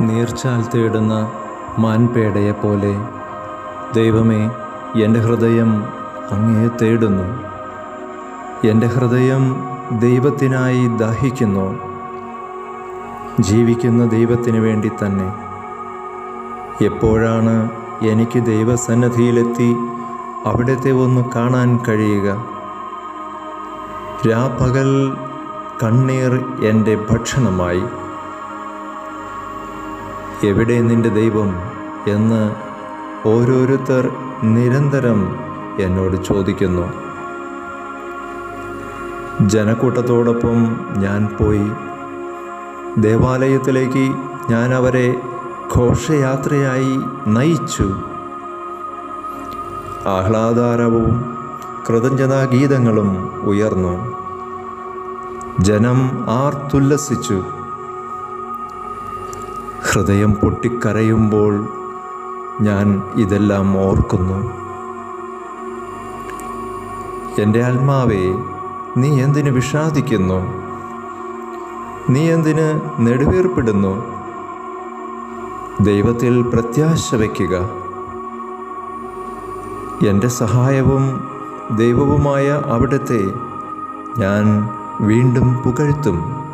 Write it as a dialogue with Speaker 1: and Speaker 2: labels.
Speaker 1: നീർച്ചാൽ തേടുന്ന മാൻപേടയെപ്പോലെ ദൈവമേ എന്റെ ഹൃദയം അങ്ങേ തേടുന്നു. എന്റെ ഹൃദയം ദൈവത്തിനായി ദാഹിക്കുന്നു. ജീവിക്കുന്ന ദൈവത്തിന് വേണ്ടി തന്നെ. എപ്പോഴാണ് എനിക്ക് ദൈവസന്നദ്ധിയിലെത്തി അവിടത്തെ ഒന്ന് കാണാൻ കഴിയുക? രാപ്പകൽ കണ്ണീർ എന്റെ ഭക്ഷണമായി. എവിടെ നിന്റെ ദൈവം എന്ന് ഓരോരുത്തർ നിരന്തരം എന്നോട് ചോദിക്കുന്നു. ജനക്കൂട്ടത്തോടൊപ്പം ഞാൻ പോയി. ദേവാലയത്തിലേക്ക് ഞാൻ അവരെ ഘോഷയാത്രയായി നയിച്ചു. ആഹ്ലാദാരവും കൃതജ്ഞതാഗീതങ്ങളും ഉയർന്നു. ജനം ആർത്തുല്ലസിച്ചു. ഹൃദയം പൊട്ടിക്കരയുമ്പോൾ ഞാൻ ഇതെല്ലാം ഓർക്കുന്നു. എന്റെ ആത്മാവേ നീ എന്തിന് വിഷാദിക്കുന്നു? നീ എന്തിന് നെടുവേർപ്പെടുന്നു? ദൈവത്തിൽ പ്രത്യാശ വയ്ക്കുക. എന്റെ സഹായവും ദൈവവുമായ അവിടുത്തെ ഞാൻ വീണ്ടും പുകഴ്ത്തും.